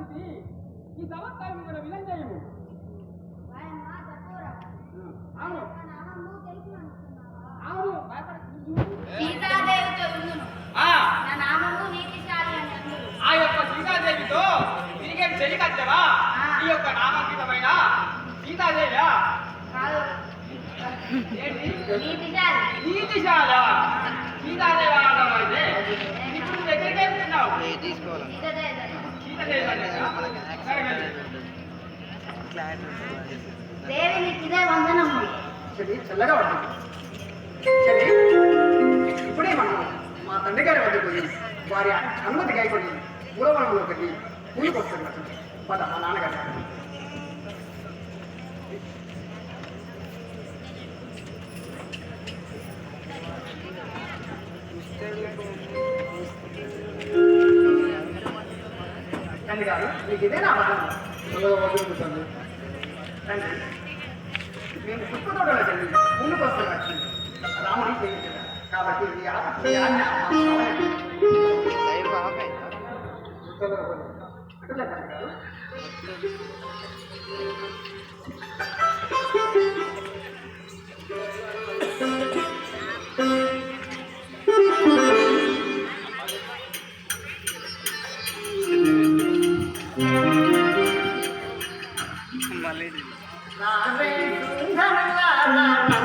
ಪರಿಸ್ಥಿತಿ ಇದವತ್ತಾಗಿ ಕೂಡ ವಿಲಂಜಯವು అవును అవును ఆ యొక్క సీతాదేవితో తిరిగేం చెల్లికత్తవా ఈ యొక్క నామాంకితమైన సీతాదేవ్యా? నీతిశాల. సీతాదేవి ఆడడం అయితే ఇప్పుడు ఎక్కడికి వెళ్తున్నావు? తీసుకోవాలి? దేవి నీకు ఇదే వందనం చల్లగా ఉంటుంది ఇప్పుడే మనం మా తండ్రి గారి వద్దకు పోయి వారి అనుమతి గాయకుడిని పూలవనంలోకి వెళ్ళి పూజకొస్తున్నట్టు పద మా నాన్నగారు మీకు ఇదే నా మేము సుఖతోడు ముందుకు వస్తాం రాముని సేవించడం కాబట్టి ఇది అట్లా 啦啦。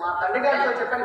మా తండ్రి గారితో చెప్పండి